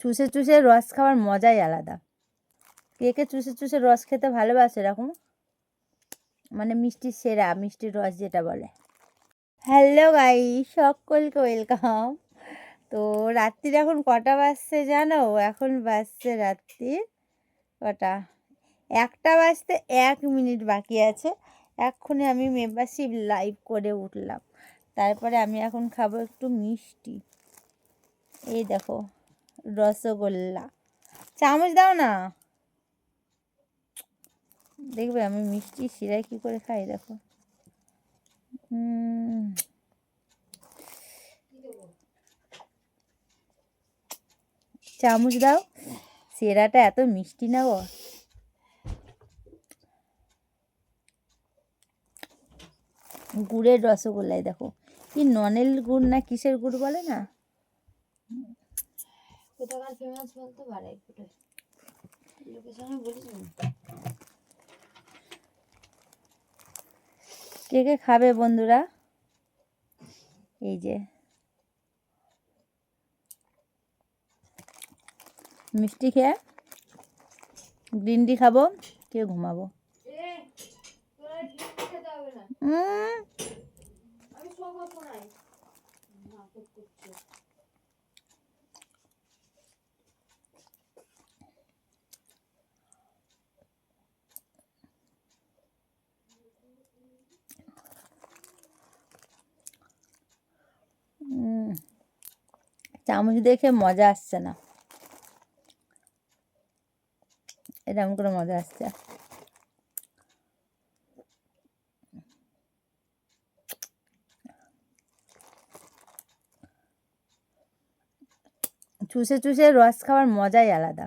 চুষে চুষে রস খাওয়ার মজাই আলাদা। কে কে চুষে চুষে রস খেতে ভালোবাসে এরকম? মানে মিষ্টির সেরা মিষ্টির রস যেটা বলে। হ্যালো গাই সকলকে ওয়েলকাম। তো রাত্রির এখন কটা বাজছে জানো? এখন বাজছে রাত্রির কটা? একটা বাজতে এক মিনিট বাকি আছে। এক্ষুনি আমি মেম্বারশিপ লাইভ করে উঠলাম। তারপরে আমি এখন খাব একটু মিষ্টি। এই দেখো, রসগোল্লা। চামচ দাও না। দেখবে আমি মিষ্টি শিরায় কী করে খাই, দেখো। চামচ দাও। সেরাটা এত মিষ্টি না গো। গুড়ের রসগোল্লাই দেখো। কি ননেল গুড় না কিসের গুড় বলে না? কোথাকার ফেমাস বলতে পারে লোকেশনে বলিস কে কে খাবে বন্ধুরা? এই যে। মিষ্টি খেয়ে গ্রিন টি খাব কেউ ঘুমাবো। খেতে হবে না উম, আমি সব শোনাই নাটক করছে উম, চামচ দেখে মজা আসছে না। এরকম করে মজা আসছে। চুষে চুষে রস খাওয়ার মজাই আলাদা।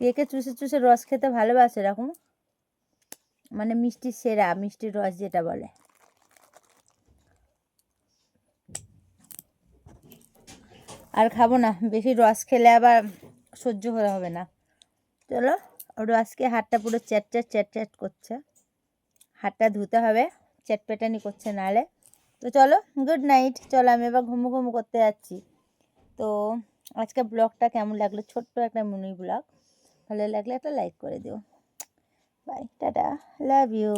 কে কে চুষে চুষে রস খেতে ভালোবাসে এরকম মানে মিষ্টি সেরা মিষ্টির রস যেটা বলে। আর খাব না, বেশি রস খেলে আবার সহ্য হয়ে হবে না। চলো, রসকে হাতটা পুরো চ্যাট চ্যাট চ্যাট চ্যাট করছে। হাতটা ধুতে হবে চ্যাটপেটানি করছে নাহলে তো চলো গুড নাইট চলো, আমি এবার ঘুমু ঘুমু করতে যাচ্ছি। তো আজকে ব্লগটা কেমন লাগল? ছোট্ট একটা মিনি ব্লগ। ভালো লাগলে একটা লাইক করে দিও। Bye, tata. Love you.